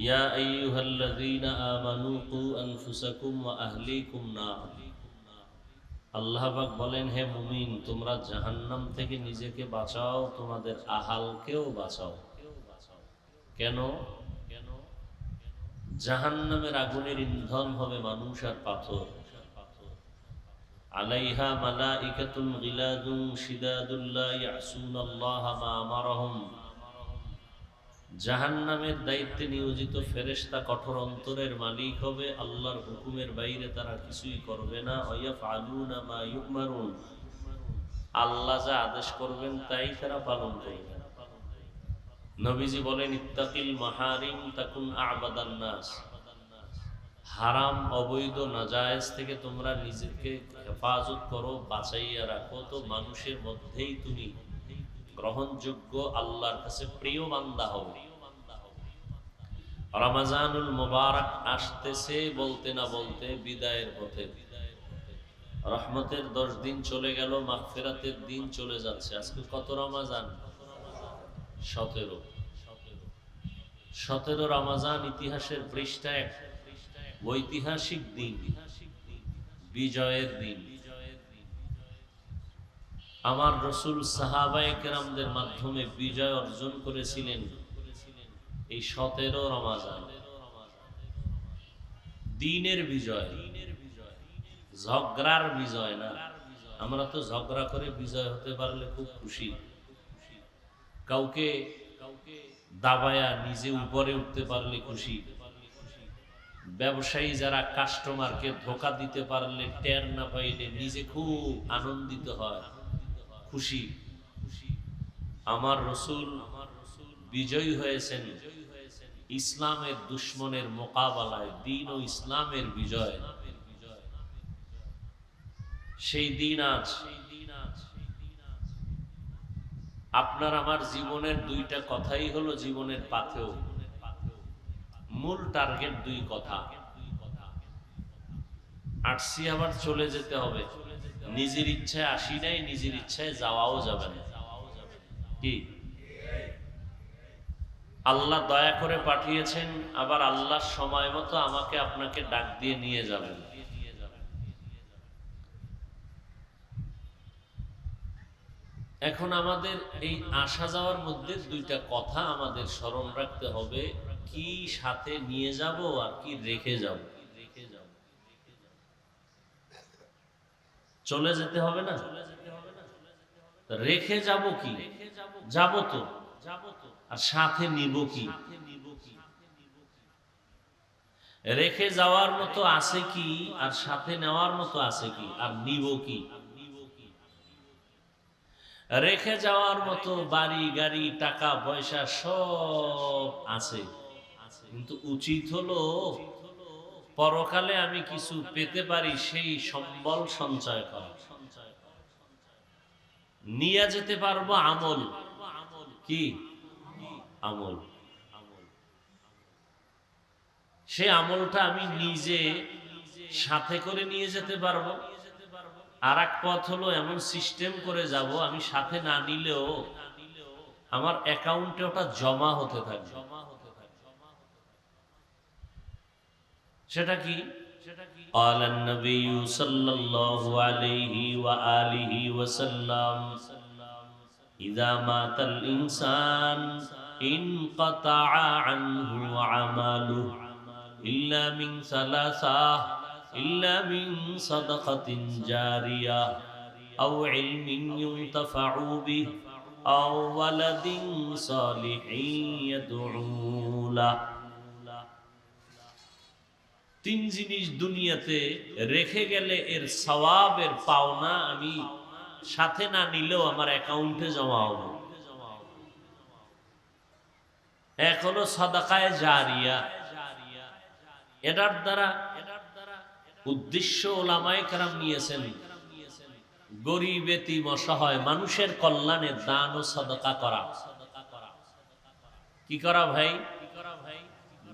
يا أيها الذين آمنوا قوا أنفسكم وأهليكم نارا আল্লাহ পাক বলেন হে মুমিন তোমরা জাহান্নাম থেকে নিজেকে বাঁচাও তোমাদের আহালকেও বাঁচাও কেন কেন জাহান্নামের আগুনের ইন্ধন হবে মানুষ আর পাথর আলাইহা মালাইকাতুন গিলাদুন শিদাদুল্লাহ ইয়াসুনাল্লাহ মা আমারহুম জাহান্নামের দায়িত্বে নিয়োজিত ফেরেশতা কঠোর অন্তরের মালিক হবে, আল্লাহর হুকুমের বাইরে তারা কিছুই করবে না। আল্লাহ যা আদেশ করবেন তাই তারা পালন করবে। নবীজি বলেন, ইত্তাকিল মাহারিম তাকুন আবাদান হারাম, অবৈধ, নাজায়েজ থেকে তোমরা নিজেকে হেফাজত করো, বাঁচাইয়া রাখো। তো মানুষের মধ্যেই তুমি গ্রহণযোগ্য আল্লাহর কাছে প্রিয় বান্দা হবে রমাজানুল মোবারক আসতেছে বলতে না বলতে বিদায়ের পথে। রহমতের দশ দিন চলে গেল, মাগফিরাতের দিন চলে যাচ্ছে। আজকে কত রমাজান? সতেরো। সতেরো রমাজান ইতিহাসের পৃষ্ঠায় ঐতিহাসিক দিন। বিজয়ের দিন। আমার রসুল সাহাবায়ে কেরামদের মাধ্যমে বিজয় অর্জন করেছিলেন এই সতেরো রমাজান। দিনের বিজয়, ঝগড়ার বিজয় না। আমরা তো ঝগড়া করে বিজয় হতে পারলে খুব খুশি। কাউকে দাবায়া নিজে উপরে উঠতে পারলে খুশি। ব্যবসায়ী যারা কাস্টমারকে ধোকা দিতে পারলে টের না পাইলে নিজে খুব আনন্দিত হয়। খুশি। আমার রসুল বিজয়ী হয়েছেন ইসলামের দুশ্মনের মোকাবেলায়, দিন ও ইসলামের বিজয়। সেই দিন আজ আপনার আমার জীবনের দুইটা কথাই হলো জীবনের পাথেও। মূল টার্গেট দুই কথা। আসছি আবার চলে যেতে হবে। নিজের ইচ্ছায় আসি নাই, নিজের ইচ্ছায় যাওয়াও যাবে না। কি? আল্লাহ দয়া করে পাঠিয়েছেন, আবার আল্লাহ সময় মতো আমাকে আপনাকে ডাক দিয়ে নিয়ে যাবেন। এখন আমাদের এই আসা যাওয়ার মধ্যে দুইটা কথা আমাদের স্মরণ রাখতে হবে, কি সাথে নিয়ে যাব আর কি রেখে যাব। চলে যেতে হবে না? রেখে যাব কি? যাব তো। আর সাথে নিব কি? রেখে যাওয়ার মতো আছে কি? আর সাথে নেওয়ার মতো আছে কি? আর নিব কি? রেখে যাওয়ার মতো বাড়ি, গাড়ি, টাকা, পয়সা সব আছে। কিন্তু উচিত হলো পরকালে আমি কিছু পেতে পারি সেই সম্বল সঞ্চয় করা। নিয়ে যেতে পারব আমল। কি? আমল। সে আমলটা আমি নিজে সাথে করে নিয়ে যেতে পারব। আর এক পথ হলো এমন সিস্টেম করে যাব আমি সাথে না নিলেও আমার অ্যাকাউন্টে ওটা জমা হতে থাকবে। সেটা কি قال النبي صلى الله عليه وآله وسلم إذا مات الإنسان انقطع عنه عمله إلا من ثلاثة إلا من صدقة جارية أو علم ينتفع به أو ولد صالح يدعو له তিন জিনিস দুনিয়াতে রেখে গেলে এর সওয়াবের পাওনা আমি সাথে না নিলেও আমার অ্যাকাউন্টে জমা হবে। এক হলো সদাকায় জারিয়া। এটার দ্বারা উদ্দেশ্য ওলামায় কারাম নিয়েছেন, গরিব এতিম অসহায় মানুষের কল্যাণে দান ও সদকা করা। কি করা ভাই?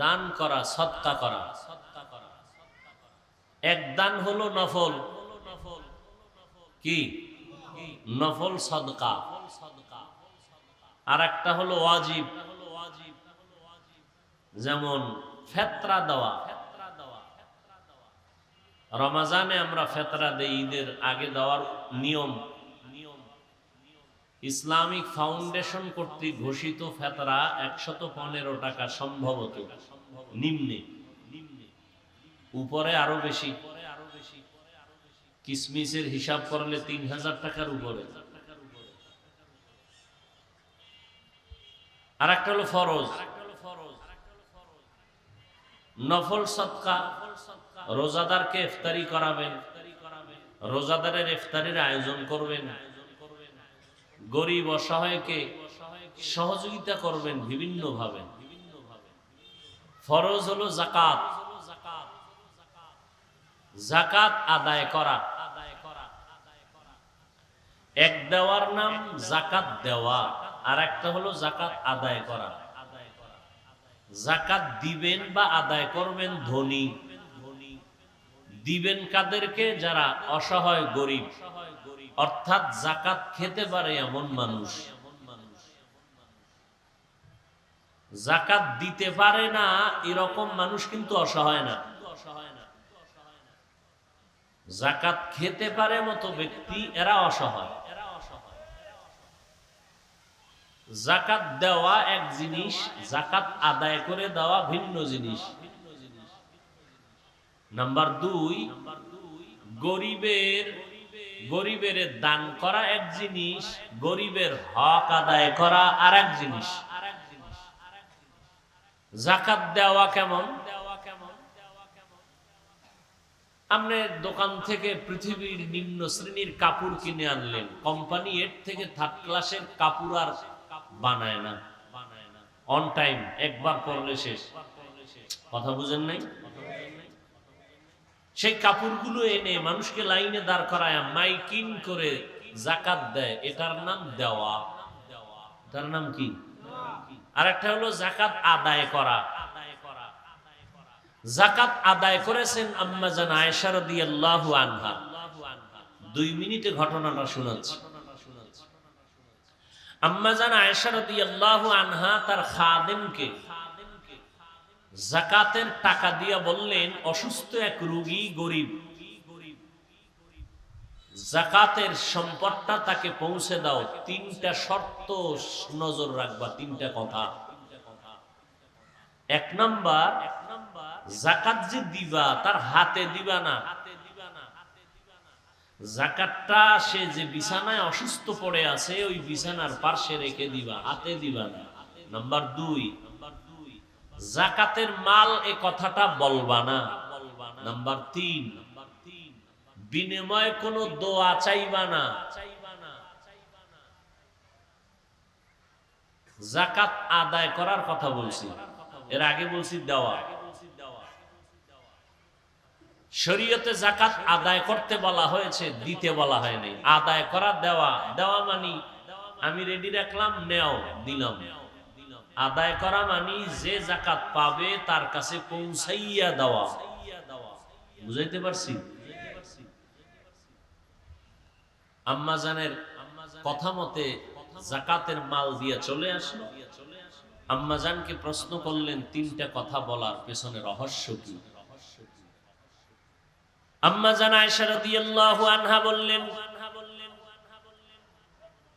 দান করা সৎকা করা। এক দান হলো নফল। কি? নফল সদকা। আর একটা হলো ওয়াজিব। যেমন ফেতরা দেওয়া। রমাজানে আমরা ফেতরা দেই ঈদের আগে দেওয়ার নিয়ম। ইসলামিক ফাউন্ডেশন কর্তৃক ঘোষিত ফেতরা একশত পনেরো টাকা সম্ভবত। নিম্নে। উপরে আরও বেশি। কিসমিসের হিসাব করলে তিন হাজার টাকার উপরে। আর একটা হলো ফরজ। নফল সৎকা রোজাদারকে ইফতারি করাবেন। রোজাদারের ইফতারির আয়োজন করবেন। গরিব, অসহায়কে সহযোগিতা করবেন বিভিন্ন ভাবে ফরজ হলো জাকাত জাকাত আদায় করা। এক দেওয়ার নাম জাকাত দেওয়া আর একটা হলো জাকাত আদায় করা। জাকাত দিবেন বা আদায় করবেন ধনী। দিবেন কাদেরকে? যারা অসহায় গরিব। অর্থাৎ জাকাত খেতে পারে এমন মানুষ। জাকাত দিতে পারে না, এরকম মানুষ কিন্তু অসহায় না। জাকাত খেতে পারে মতো ব্যক্তি, এরা অসহায়। জাকাত দেওয়া এক জিনিস, জাকাত আদায় করে দেওয়া ভিন্ন জিনিস। নাম্বার দুই, গরিবের গরিবের দান করা এক জিনিস, গরিবের হক আদায় করা আর এক জিনিস। জাকাত দেওয়া কেমন? আপনি দোকান থেকে পৃথিবীর নিম্ন শ্রেণির কাপড় কিনে আনলেন, কোম্পানি এর থেকে থার্ড ক্লাসের কাপড় আর বানায় না। অন টাইম একবার পরলে শেষ। কথা বুঝেন নাই? সেই কাপড়গুলো এনে মানুষকে লাইনে দাঁড় করায় মাইকিং করে জাকাত দেয়, এটার নাম দেওয়া। তার নাম কি? আর একটা হলো জাকাত আদায় করা। জাকাত আদায় করেছেন আম্মা জান আয়েশা রাদিয়াল্লাহু আনহা। দুই মিনিটে ঘটনাটা শোনাচ্ছি আম্মা জান আয়েশা রাদিয়াল্লাহু আনহা তার খাদেমকে জাকাতের টাকা দিয়া বললেন, অসুস্থ এক রোগী জাকাতের সম্পদটা তাকে পৌঁছে দাও। তিনটা শর্ত নজর রাখবা, তিনটা কথা। এক নাম্বার জাকাত যে দিবা তার হাতে দিবা না। জাকাতটা সে যে বিছানায় অসুস্থ পড়ে আছে ওই বিছানার পার্শ্বে রেখে দিবা হাতে দিবা না। নাম্বার দুই জাকাতের মাল এ কথাটা বলবা না। নাম্বার তিন বিনিময়ে কোনো দোয়া চাইবা না। জাকাত আদায় করার কথা বলছি। এর আগে বলছি দেওয়া। শরীয়তে জাকাত আদায় করতে বলা হয়েছে, দিতে বলা হয়নি। আদায় করা দেওয়া দেওয়া মানি, আমি রেডি রাখলাম, নেও, দিলাম। আদায় করা মানি যে জাকাত পাবে তার কাছে পৌঁছাইয়া দেওয়া। বুঝাইতে পারছি? আম্মাজানের কথা মতে জাকাতের মাল দিয়ে চলে আসলো। আম্মাজানকে প্রশ্ন করলেন, তিনটা কথা বলার পেছনে রহস্য কি? আম্মাজান আয়েশা রাদিয়াল্লাহু আনহা বললেন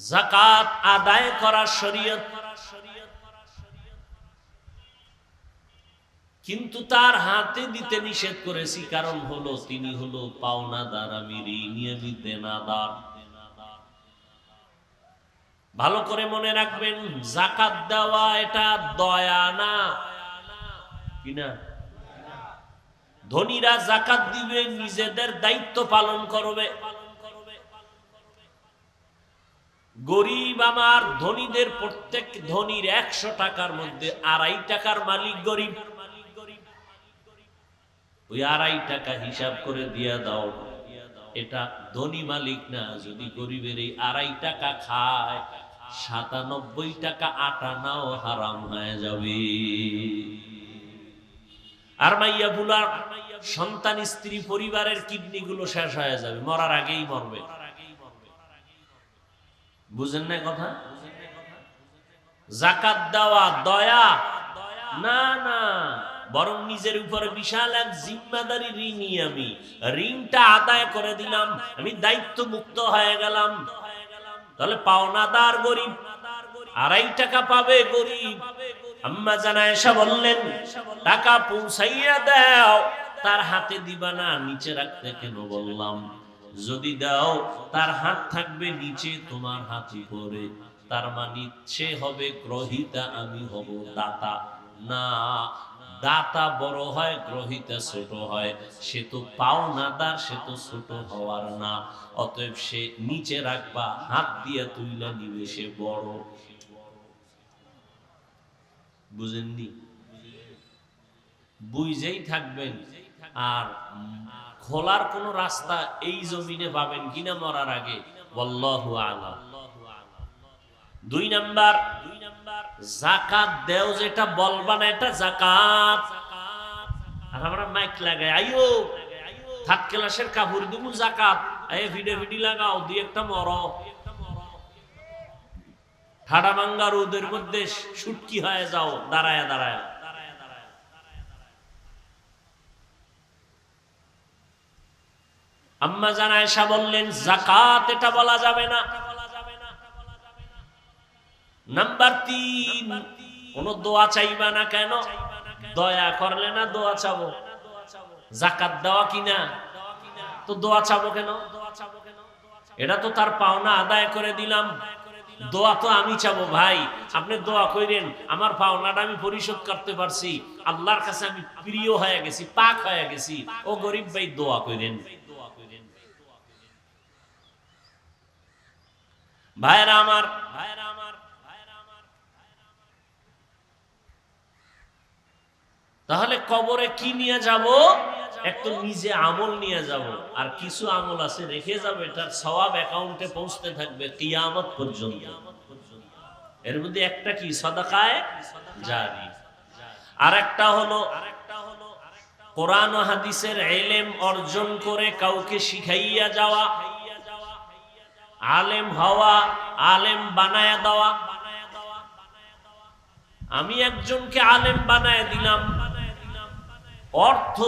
জাকাত আদায় করা শরীয়ত। কিন্তু তার হাতে দিতে নিষেধ করেছি, কারণ হলো তিনি হলো পাওনাদার, আমি নিয়মিত দেনাদার ভালো করে মনে রাখবেন জাকাত দেওয়া এটা দয়া না। কিনা ধনীরা জাকাত দিবে, নিজেদের দায়িত্ব পালন করবে। গরিব আমার ধনীদের প্রত্যেক ধনীর একশো টাকার মধ্যে আড়াই টাকার মালিক গরিব। ওই আড়াই টাকা হিসাব করে দিয়া দাও। এটা ধনী মালিক না, যদি গরিবের এই আড়াই টাকা খায়, সাতানব্বই টাকা আটানাও হারাম হয়ে যাবে। আর মাইয়া বুলার সন্তান, স্ত্রী, পরিবারের কিডনি গুলো শেষ হয়ে যাবে, মরার আগেই মরবে। বুঝেন না কথা? জাকাত দেওয়া দয়া? না না। বরং নিজের উপরে বিশাল এক জিম্মাদারি ঋণী আমি। ঋণটা আদায় করে দিলাম, আমি দায়িত্ব মুক্ত হয়ে গেলাম। তাহলে পাওনাদার গরিব, আড়াই টাকা পাবে গরিব। আম্মা জানা এসা বললেন, টাকা পৌঁছাইয়া দাও। তার হাতে দিবা না নিচে রাখতে কেন বললাম? যদি দাও, তার হাত থাকবে নিচে, তোমার হাত উপরে তার মানে সে হবে গ্রহিতা, আমি হব দাতা। না, দাতা বড় হয়, গ্রহিতা ছোট হয়। সে তো পাও না তার সে তো ছোট হওয়ার না। অতএব সে নিচে রাখবা, হাত দিয়ে তুইলা নিবে সে বড়। বুঝেননি? বুঝেই থাকবেন। আর খোলার কোন রাস্তা এই জমিনে পাবেন কিনা মরার আগে দুই নাম্বার জাকাত দেও যেটা বলবা না, এটা জাকাত আর আমরা মাইক লাগাই আইও থার্ড ক্লাসের কাপড় দিব জাকাত এই ভিডিও ভিডি লাগাও, দুই একটা মর। ঠাডা মাঙ্গা রোদের মধ্যে সুটকি হয়ে যাও, দাঁড়ায় দাঁড়ায়। আম্মা জানা এসা বললেন জাকাত এটা বলা যাবে না। নাম্বার তিন, কোন দোয়া চাইবা না কেন? দয়া করলে না দোয়া চাবো? জাকাত দেওয়া কিনা? তো দোয়া চাবো কেন? এটা তো তার পাওনা আদায় করে দিলাম। দোয়া তো আমি চাবো ভাই। আপনি দোয়া কইরেন, আমার পাওনাটা আমি পরিশোধ করতে পারছি। আল্লাহর কাছে আমি প্রিয় হয়ে গেছি, পাক হয়ে গেছি। ও গরিব ভাই, দোয়া কইরেন। ভাইরা আমার ভাইরা আমার ভাইরা আমার তাহলে কবরে কি নিয়ে যাব? একটু নিজে আমল নিয়ে যাব। আর কিছু আমল আছে, রেখে যাবে, এটার সওয়াব অ্যাকাউন্টে পৌঁছতে থাকবে কিয়ামত পর্যন্ত। এর মধ্যে একটা কি? সদাকায় জারি। আর একটা হলো, কোরআন ও হাদিসের এলেম অর্জন করে কাউকে শিখাইয়া যাওয়া, আলেম হওয়া, আলেম বানায়া দেওয়া। আমি একজনকে আলেম বানায় দিলাম। অর্থ